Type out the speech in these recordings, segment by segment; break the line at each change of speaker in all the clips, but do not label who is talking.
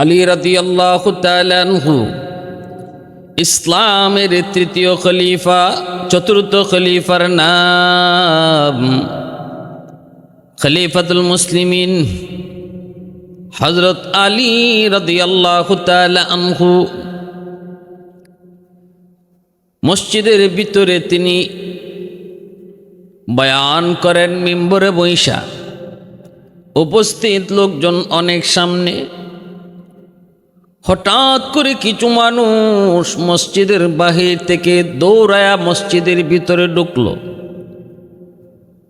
আলী রাদি আল্লাহ তালানহু ইসলামের তৃতীয় খলিফা, চতুর্থ খলিফার নাম খলিফাতুল মুসলিমিন হজরত আলী রদি আল্লাহ আনহু। মসজিদের ভিতরে তিনি বয়ান করেন, মিম্বরে বৈশা উপস্থিত লোকজন অনেক সামনে হঠাৎ করে কিছু মানুষ মসজিদের বাহির থেকে দৌড়ায়া মসজিদের ভিতরে ঢুকলো।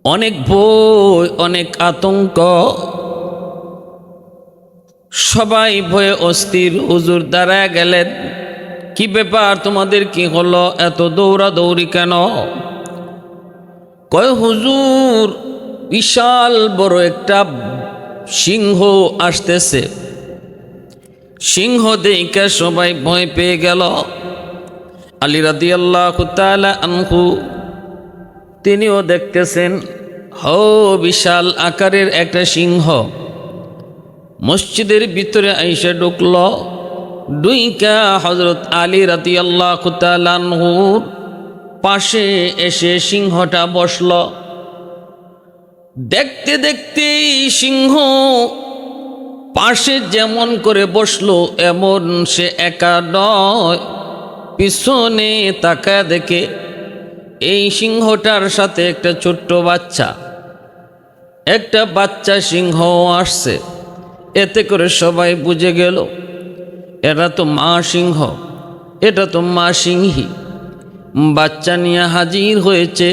অনেক ভয়, অনেক আতঙ্ক। সবাই ভয়ে অস্থির। হুজুর দাঁড়ায় গেলেন। কি ব্যাপার? তোমাদের কি হলো? এত দৌড়া দৌড়ি কেন? কয়, হুজুর, বিশাল বড় একটা সিংহ আসতেছে। সিংহ দেখে সবাই ভয় পেয়ে গেল। আলী রাদি আল্লাহ আনহু, তিনিও দেখতেছেন, হো, বিশাল আকারের একটা সিংহ। মসজিদের ভিতরে আইসে ঢুকল। ডুইকা হজরত আলী রাতি আল্লাহ আনহুর পাশে এসে সিংহটা বসল। দেখতে দেখতে সিংহ পাশে যেমন করে বসল, এমন সে একা নয়। পিছনে তাকায় দেখে এই সিংহটার সাথে একটা ছোট্ট বাচ্চা। একটা বাচ্চা সিংহ আসছে। এতে করে সবাই বুঝে গেল, এরা তো মা সিংহ, এটা তো মা সিংহী। বাচ্চা নিয়ে হাজির হয়েছে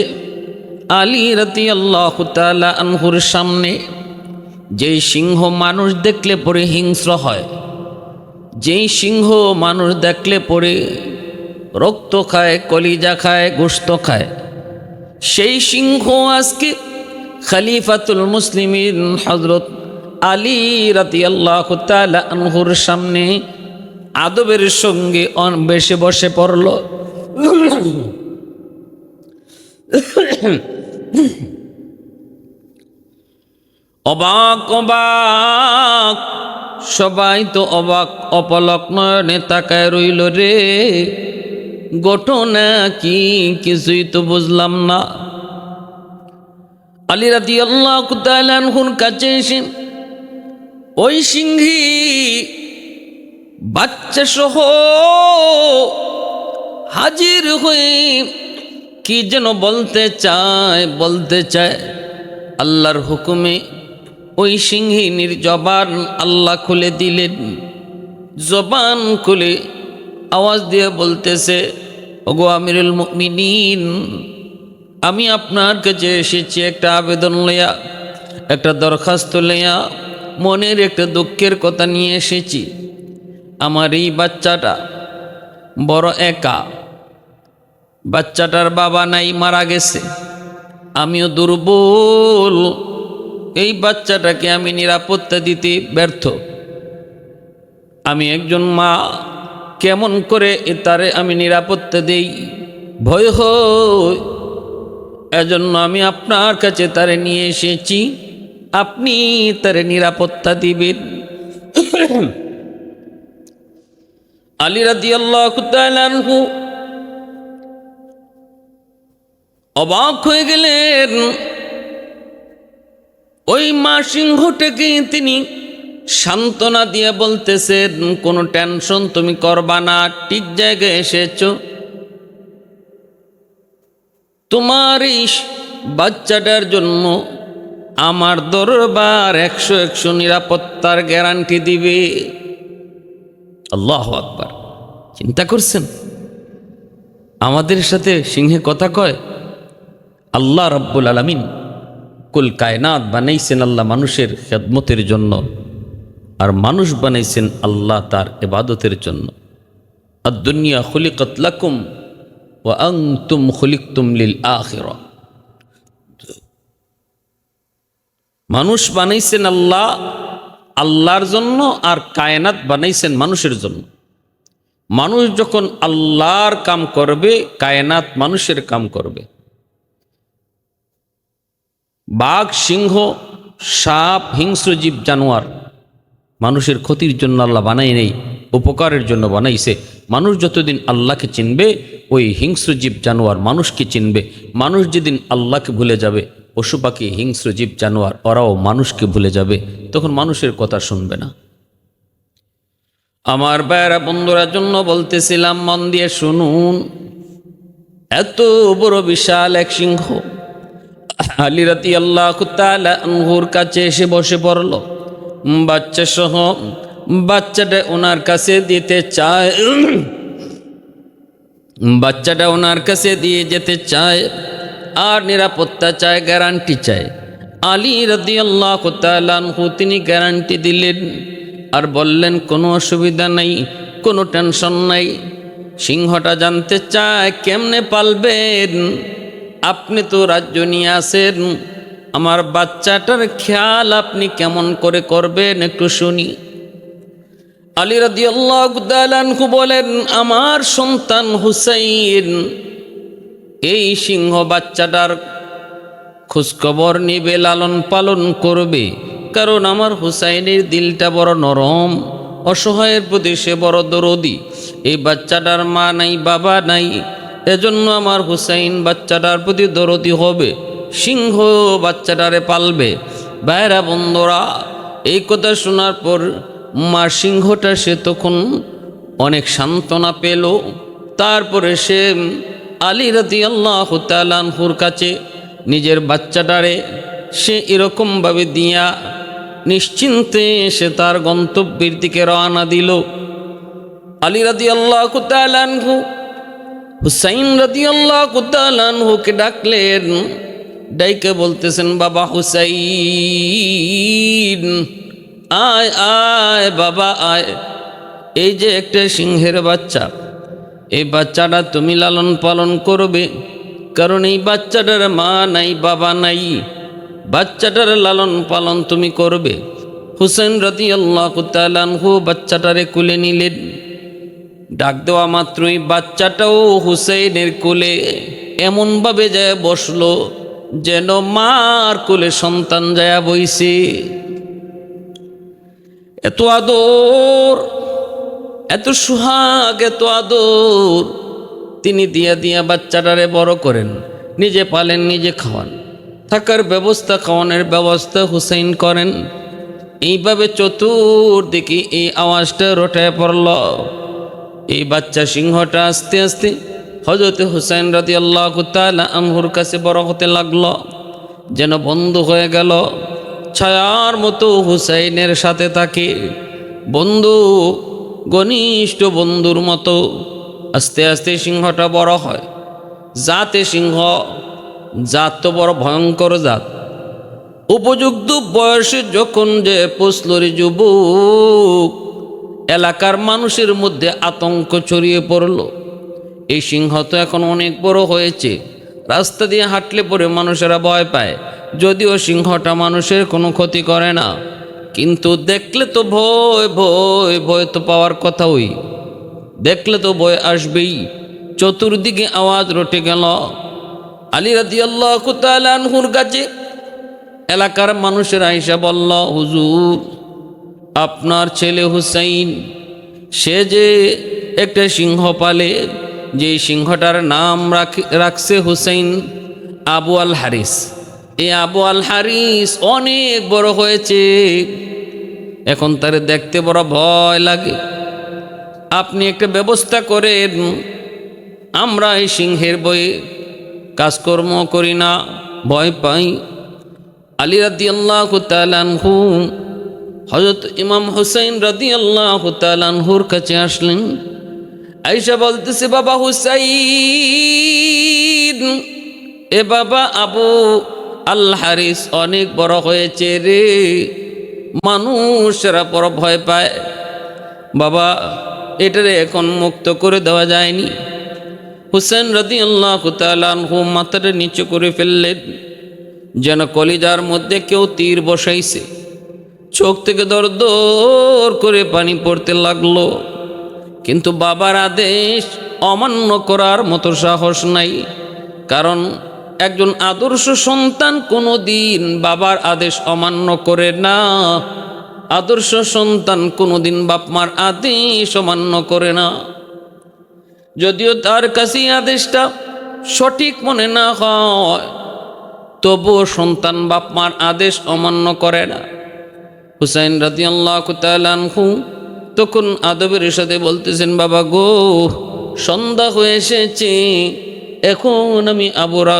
আলী রাতি আল্লাহ তালা আনহুর সামনে। যেই সিংহ মানুষ দেখলে পরে হিংস্র হয়, যেই সিংহ মানুষ দেখলে পরে রক্ত খায়, কলিজা খায় গোস্ত খায়, সেই সিংহ আজকে খলিফাতুল মুসলিমিন হজরত আলী রাতি আল্লাহ আনহুর সামনে আদবের সঙ্গে বেশে বসে পড়ল। অবাক অবাক। সবাই তো অবাক, অপলক নয়নে তাকায় রইল রে। ঘটনা কি, কিছুই তো বুঝলাম না। আলী রাতি আল্লাহ কুতালানহুর কাছে এসে ওই সিংহী বাচ্চা সহ হাজির হয়ে কি যেন বলতে চায় বলতে চায়, আল্লাহর হুকুমে ওই সিংহিনীর জবান আল্লাহ খুলে দিলেন। জবান খুলে আওয়াজ দিয়ে বলতেছে, ওগো আমিরুল মিনীন আমি আপনার কাছে এসেছি একটা আবেদন লইয়া, একটা দরখাস্ত লইয়া, মনের একটা দুঃখের কথা নিয়ে এসেছি। আমার এই বাচ্চাটা বড় একা। বাচ্চাটার বাবা নাই, মারা গেছে। আমিও দুর্বল এই বাচ্চাটাকে আমি নিরাপত্তা দিতে ব্যর্থ। আমি একজন মা, কেমন করে তারে আমি নিরাপত্তা দেই? ভয় হয়। এজন্য আমি আপনার কাছে তারে নিয়ে এসেছি। আপনি তারে নিরাপত্তা দিবেন। আলী রাদি আল্লাহ অবাক হয়ে গেলেন। ওই মা সিংহটাকে তিনি সান্ত্বনা দিয়ে বলতেছেন, কোনো টেনশন তুমি করবা না, ঠিক জায়গায় এসেছ। তোমার এই বাচ্চাটার জন্য আমার দরবার একশো একশো নিরাপত্তার গ্যারান্টি দিবে। আল্লাহ আকবার, চিন্তা করছেন? আমাদের সাথে সিংহে কথা কয়, আল্লাহ রব্বুল আলমিন কুল কায়নাত বানাইছেন আল্লাহ মানুষের খেদমতের জন্য, আর মানুষ বানাইছেন আল্লাহ তার এবাদতের জন্য। আর দুনিয়া খুলিকত লাকুম ও আং তুম খুলিকতুম লিল আখির। মানুষ বানাইছেন আল্লাহ আল্লাহর জন্য আর কায়নাত বানাইছেন মানুষের জন্য। মানুষ যখন আল্লাহর কাম করবে, কায়নাত মানুষের কাম করবে। বাঘ, সিংহ, সাপ, হিংস্র জীব, জানোয়ার। মানুষের ক্ষতির জন্য আল্লাহ বানাই নেই, উপকারের জন্য বানাইছে। মানুষ যতদিন আল্লাহকে চিনবে, ওই হিংস্র জীব, জানোয়ার মানুষকে চিনবে। মানুষ যেদিন আল্লাহকে ভুলে যাবে, পশু পাখি, হিংস্র জীব, জানোয়ার, ওরাও মানুষকে ভুলে যাবে, তখন মানুষের কথা শুনবে না। আমার বাইরা বন্ধুরা, জন্য বলতেছিলাম, মন দিয়ে শুনুন, এত বড় বিশাল এক সিংহ। আলী রাতি আল্লাহ আনহুর কাছে এসে বসে পড়ল। বাচ্চা সহ বাচ্চাটা ওনার কাছে দিতে চায়। বাচ্চাটা ওনার কাছে দিয়ে যেতে চায় আর নিরাপত্তা চায় গ্যারান্টি চায়। আলী রাদি আল্লাহ আনহু, তিনি গ্যারান্টি দিলেন আর বললেন, কোনো অসুবিধা নাই, কোনো টেনশন নাই। সিংহটা জানতে চায়, কেমনে পালবেন? আপনি তো রাজ্য নিয়ে আসেন, আমার বাচ্চাটার খেয়াল আপনি কেমন করে করবেন একটু শুনি। আলী রাদিয়াল্লাহু বলেন, আমার সন্তান হুসাইন, এই সিংহ বাচ্চাটার খোঁজখবর নিবে, লালন পালন করবে, কারণ আমার হুসাইনের দিলটা বড় নরম, অসহায়ের প্রতি সে বড় দরদি। এই বাচ্চাটার মা নাই, বাবা নাই এজন্য আমার হুসাইন বাচ্চাটার প্রতি দরদি হবে, সিংহ বাচ্চাটারে পালবে। বাইরা বন্ধুরা, এই কথা শোনার পর মা সিংহটা সে তখন অনেক সান্ত্বনা পেল। তারপরে সে আলী রাতি আল্লাহ তালানহুর কাছে নিজের বাচ্চাটারে সে এরকমভাবে দিয়া নিশ্চিন্তে সে তার গন্তব্যের দিকে রওনা দিল। আলী রাদি আল্লাহ তালানহু হুসাইন রাদি আল্লাহ তালানহুকে ডাকলেন, ডাইকে বলতেছেন, বাবা হুসাইন, আয় আয়, বাবা, আয়। এই যে একটা সিংহের বাচ্চা, এই বাচ্চাটা তুমি লালন পালন করবে, কারণ এই বাচ্চাটার মা নাই, বাবা নাই। বাচ্চাটার লালন পালন তুমি করবে। হুসেন রতি আল্লাহ তালানহু বাচ্চাটারে কুলে নিলেন। ডাক দেওয়া মাত্রই বাচ্চাটাও হুসেনের কোলে এমনভাবে যায় বসল যেন মার কোলে সন্তান যায় বইছে। এত আদর, এত সুহাগ, এত আদর। তিনি দিয়া দিয়া বাচ্চাটারে বড় করেন, নিজে পালেন, নিজে খাওয়ান। থাকার ব্যবস্থা, খাওয়ানোর ব্যবস্থা হুসাইন করেন। এইভাবে চতুর্দিকে এই আওয়াজটা রটায় পড়ল। এই বাচ্চা সিংহটা আস্তে আস্তে হজরত হুসাইন রাজি আল্লাহ আনহুর কাছে বড় হতে লাগল, যেন বন্ধু হয়ে গেল। ছায়ার মতো হুসাইনের সাথে থাকে বন্ধু, ঘনিষ্ঠ বন্ধুর মতো আস্তে আস্তে সিংহটা বড় হয়। জাতে সিংহ, জাত তো বড় ভয়ঙ্কর জাত। উপযুক্ত বয়সে যখন যে পুসলরি যুবক এলাকার মানুষের মধ্যে আতঙ্ক ছড়িয়ে পড়ল। এই সিংহ তো এখন অনেক বড় হয়েছে। রাস্তা দিয়ে হাঁটলে পরে মানুষেরা ভয় পায়। যদিও সিংহটা মানুষের কোনো ক্ষতি করে না। কিন্তু দেখলে তো ভয় ভয় ভয় তো পাওয়ার কথা ওই। দেখলে তো ভয় আসবেই। চতুর্দিকে আওয়াজ রটে গেল। আলী রাদি আল্লাহ কুতালানহুর কাছে এলাকার মানুষের আইসা বলল, হুজুর আপনার ছেলে হুসাইন, সে যে একটা সিংহ পালে যে সিংহটার নাম রাখছে হুসাইন আবু আল হারিস। এই আবু আল হারিস অনেক বড় হয়েছে। এখন তার দেখতে বড় ভয় লাগে। আপনি একটা ব্যবস্থা করেন, আমরা এই সিংহের বই কাজকর্ম করি না, ভয় পাই। আলী রাদি আল্লাহ তালানহু হজরত ইমাম হুসাইন রাদি আল্লাহ তালানহুর কাছে আসলেন। আইসা বলতেছে, বাবা হুসাইন, এ বাবা আবু আল হারিস অনেক বড় হয়েছে রে। মানুষেরা বড় ভয় পায়। বাবা, এটারে এখন মুক্ত করে দেওয়া যায়নি। হুসেন রদি আল্লাহ তালহু মাথাটা নিচু করে ফেললেন, যেন কলিজার মধ্যে কেউ তীর বসাইছে। চোখ থেকে দর দর করে পানি পড়তে লাগল। কিন্তু বাবার আদেশ অমান্য করার মতো সাহস নাই। কারণ একজন আদর্শ সন্তান কোনো দিন বাবার আদেশ অমান্য করে না। আদর্শ সন্তান কোনোদিন বাপমার আদেশ অমান্য করে না। যদিও তার কাছে আদেশটা সঠিক মনে না হয়, তবুও সন্তান বাপমার আদেশ অমান্য করে না। হুসাইন রাজি আল্লাহ তালানহু তখন আদবের সাথে বলতেছেন, বাবা গো, সন্ধ্যা হয়ে এসেছে, এখন আমি আবুরা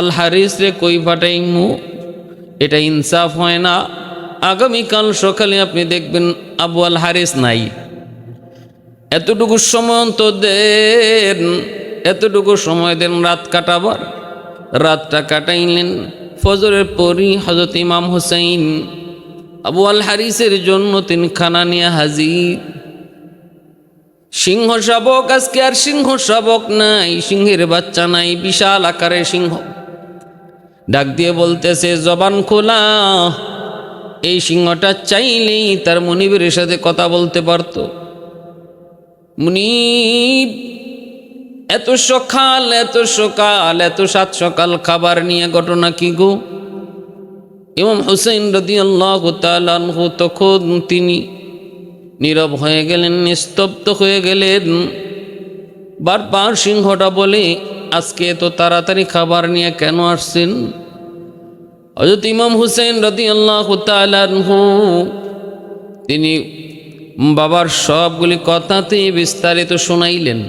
আল হারিস রে কই ফাটাইমু এটা ইনসাফ হয় না। আগামীকাল সকালে আপনি দেখবেন আবু আল হারিস নাই। এতটুকু সময় তো দেন, এতটুকু সময় দেন রাত কাটাবার। রাতটা কাটাইলেন, ফজরের পরই হজরত ইমাম হুসাইন আবু আল হারিসের জন্য তিনি খানা নিয়ে হাজির। সিংহ শাবক, আজকে আর সিংহ শাবক নাই, সিংহের বাচ্চা নাই, বিশাল আকারে সিংহ। ডাক দিয়ে বলতেছে, জবান খোলা, এই সিংহটা চাইলেই তার মনিবের সাথে কথা বলতে পারত। মুনিব, এত সকাল এত সকাল, এত সাত সকাল খাবার নিয়ে ঘটনা কি গো? ইমাম হুসেন রদি আল্লাহ তালানহু তখন তিনি নীরব হয়ে গেলেন, নিস্তব্ধ হয়ে গেলেন। বারবার সিংহটা বলে, আজকে এত তাড়াতাড়ি খাবার নিয়ে কেন আসছেন? হজরত ইমাম হুসেন রদি আল্লাহ তিনি বাবার সবগুলি কথাতেই বিস্তারিত শোনাইলেন।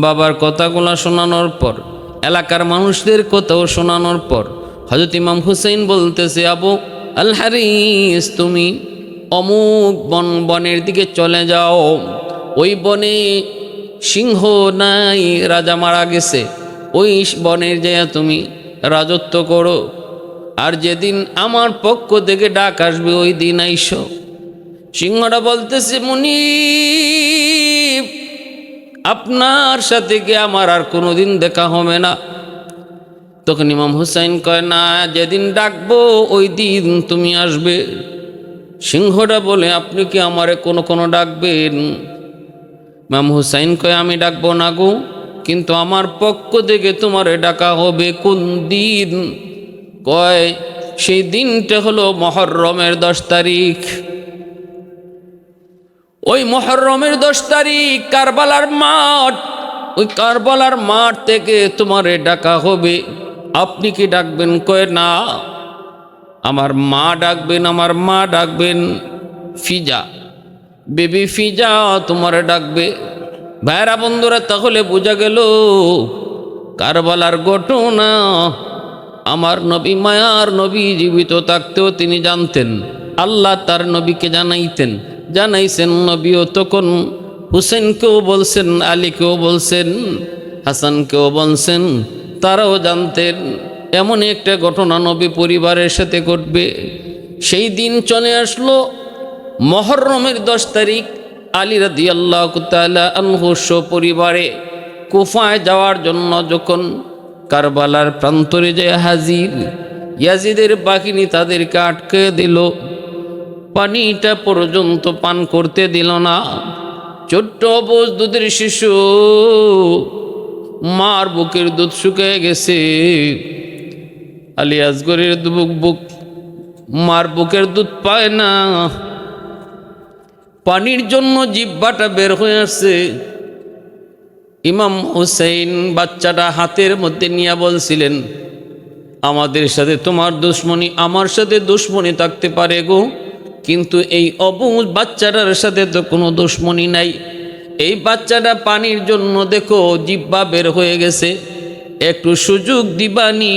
বাবার কথাগুলো শোনানোর পর, এলাকার মানুষদের কথাও শোনানোর পর হজরত ইমাম হুসেন বলতেছে, আবু, আল হারিস, তুমি অমুক বন, বনের দিকে চলে যাও। ওই বনে সিংহ নাই, রাজা মারা গেছে। ওই বনের যাইয়া তুমি রাজত্ব করো। আর যেদিন আমার পক্ষ থেকে ডাক আসবে, ওই দিন আইসো। সিংহটা বলতেছে মুনি আপনার সাথে কি আমার আর কোনোদিন দেখা হবে না? তখন ইমাম হুসাইন কয়, না, যেদিন ডাকবো ওই দিন তুমি আসবে। সিংহটা বলে, আপনি কি আমারে কোনো কোনো ডাকবেন? ইমাম হুসাইন কয়, আমি ডাকবো না গো, কিন্তু আমার পক্ষ থেকে তোমারে ডাকা হবে কোন দিন? কয়, সেই দিনটা হলো মহরমের দশ তারিখ। ওই মহরমের দশ তারিখ কারবালার মাঠ, ওই কারবালার মাঠ থেকে তোমারে ডাকা হবে। আপনি কি ডাকবেন? কয়, না। আমার মা ডাকবেন, আমার মা ডাকবেন, ফিজা। বেবি ফিজা, তোমারে ডাকবে। ভাইরা বন্ধুরা, তাহলে বোঝা গেল, কারবালার ঘটনা। আমার নবী, মায়ার নবী জীবিত থাকতেও তিনি জানতেন। আল্লাহ তার নবীকে জানাইতেন। জানাইছেন নবীও তখন হুসেনকেও বলছেন, আলীকেও বলছেন, হাসানকেও বলছেন তারাও জানতেন, এমন একটা ঘটনা নবী পরিবারের সাথে ঘটবে। সেই দিন চলে আসলো মহরমের দশ তারিখ, আলী রাদি আল্লাহ আনহুস পরিবারে কুফায় যাওয়ার জন্য যখন কারবালার প্রান্তরে যে হাজির, ইয়াজিদের বাহিনী তাদেরকে আটকে দিল। পানিটা পর্যন্ত পান করতে দিল না। ছোট্ট দুধের শিশু মার বুকের দুধ শুকিয়ে গেছে। আলী আসগরের বুক বুক, মার বুকের দুধ পায় না। পানির জন্য জিব্বাটা বের হয়ে আসছে। ইমাম হুসেন বাচ্চাটা হাতের মধ্যে নিয়ে বলছিলেন, আমাদের সাথে তোমার দুশ্মনী আমার সাথে দুশ্মনী থাকতে পারে গো, কিন্তু এই অবুজ বাচ্চাটার সাথে তো কোনো দুশ্মনী নাই। এই বাচ্চাটা পানির জন্য দেখো জিব্বা বের হয়ে গেছে। একটু সুযোগ দিবানি।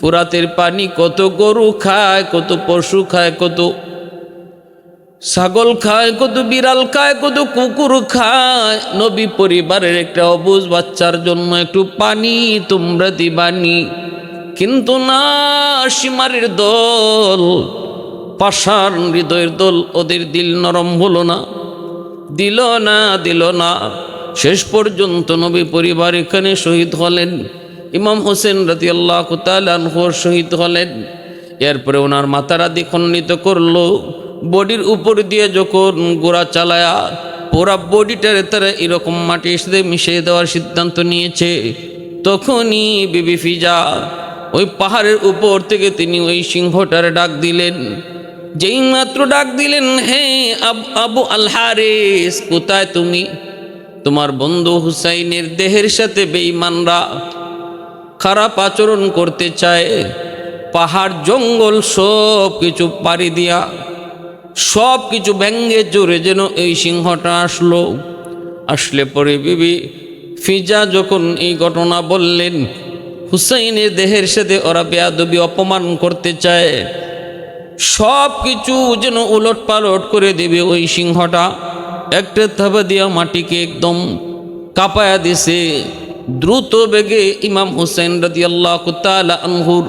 ফুরাতের পানি কত গরু খায়, কত পশু খায়, কত ছাগল খায়, কত বিড়াল খায়, কত কুকুর খায়। নবী পরিবারের একটা অবুজ বাচ্চার জন্য একটু পানি তোমরা দিবানি। কিন্তু না, সীমারের দল, পাষাণ হৃদয়ের দল, ওদের দিল নরম হলো না। দিল না দিল না। শেষ পর্যন্ত নবী পরিবার এখানে শহীদ হলেন। ইমাম হোসেন রাতি আল্লাহ কুতালহর শহীদ হলেন। এরপরে ওনার মাতারা দ্বিখণ্ডিত করল। বডির উপর দিয়ে যখন গোড়া চালায়া পুরা বডিটারে তারা এরকম মাটির সাথে মিশিয়ে দেওয়ার সিদ্ধান্ত নিয়েছে, তখনই বিবি ফিজা ওই পাহাড়ের উপর থেকে তিনি ওই সিংহটারে ডাক দিলেন। যেই মাত্র ডাক দিলেন, হে আব- আবু আল হারিস কোথায় তুমি? তোমার বন্ধু হুসাইনের দেহের সাথে বেঈমানরা খারাপ আচরণ করতে চায়। পাহাড়, জঙ্গল সব কিছু পাড়ি দিয়া সব কিছু ব্যঙ্গে জোরে যেন এই সিংহটা আসলো। আসলে পরে বিবি ফিজা যখন এই ঘটনা বললেন, হুসাইনের দেহের সাথে ওরা বেয়াদবি, অপমান করতে চায়। সব কিছু যেন উলট পালট করে দেবে ওই সিংহটা। একটা থাবা দিয়া মাটিকে একদম কাঁপায়া দিছে। দ্রুত বেগে ইমাম হুসেন রাজি আল্লাহ আনহুর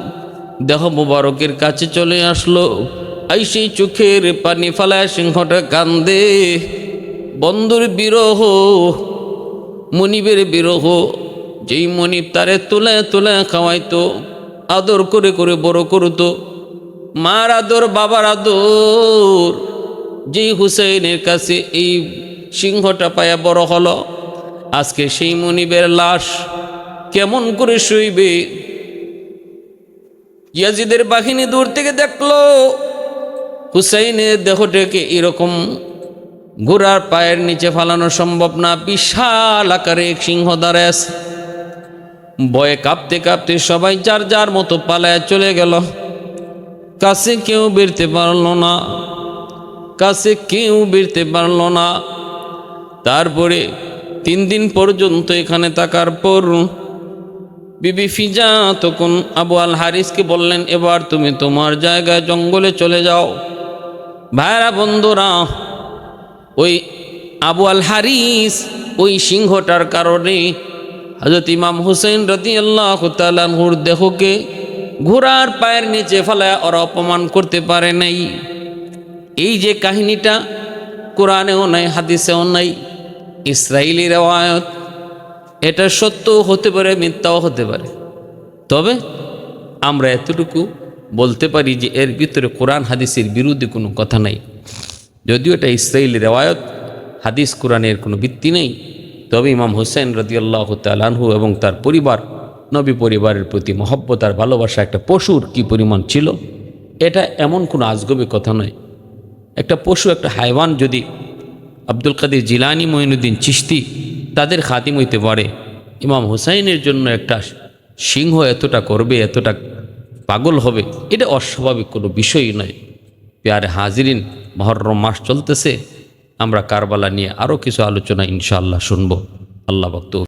দেহ মুবারকের কাছে চলে আসলো। আই সেই চোখের পানি ফালায় সিংহটা কান্দে। বন্ধুর বিরহ, মনিবের বিরহ, যেই মনিব তারে তুলে তুলে খাওয়াইতো, আদর করে করে বড় করতো মার আদর বাবার আদর যেই হুসেনের কাছে এই সিংহটা পায়া বড় হলো। আজকে সেই মনিবের লাশ কেমন করে শুইবে? ইয়াজিদের বাহিনী দূর থেকে দেখল। হুসাইনের দেহটাকে এরকম ঘোড়ার পায়ের নিচে ফালানো সম্ভব না। বিশাল আকারে এক সিংহ দাঁড়ায় আছে। বয়ে কাঁপতে কাঁপতে সবাই যার যার মতো পালায় চলে গেল। কাছে কেউ বেরতে পারল না, কাছে কেউ বেরতে পারল না। তারপরে তিন দিন পর্যন্ত এখানে থাকার পর বিবি ফিজা তখন আবু আল হারিসকে বললেন, এবার তুমি তোমার জায়গায় জঙ্গলে চলে যাও। ভাইরা বন্ধুরা, ওই আবু আল হারিস ওই সিংহটার কারণে হজরত ইমাম হুসেন রতি আল্লাহ তালাহুর দেহকে ঘোড়ার পায়ের নিচে ফেলায় ওরা অপমান করতে পারে নাই। এই যে কাহিনীটা কোরআনেও নাই, হাদিসেও নাই ইসরায়েলি রেওয়ায়ত, এটা সত্যও হতে পারে, মিথ্যাও হতে পারে। তবে আমরা এতটুকু বলতে পারি যে এর ভিতরে কোরআন হাদিসের বিরুদ্ধে কোনো কথা নাই। যদিও এটা ইসরায়েলি রেওয়ায়ত, হাদিস কোরআনের কোনো ভিত্তি নেই, তবে ইমাম হোসেন রদিয়াল্লাহ তালানহু এবং তার পরিবার নবী পরিবারের প্রতি মহব্বত আর ভালোবাসা একটা পশুর কি পরিমাণ ছিল, এটা এমন কোনো আজগবি কথা নয়। একটা পশু, একটা হাইওয়ান যদি আব্দুল কাদের জিলানি মঈনুদ্দিন চিস্তি তাদের খাতিম হইতে পারে, ইমাম হুসাইনের জন্য একটা সিংহ এতটা করবে, এতটা পাগল হবে, এটা অস্বাভাবিক কোনো বিষয়ই নয়। পেয়ারে হাজিরিন, মহরম মাস চলতেছে, আমরা কারবালা নিয়ে আরও কিছু আলোচনা ইনশাআল্লাহ শুনব। আল্লাহ ভক্ত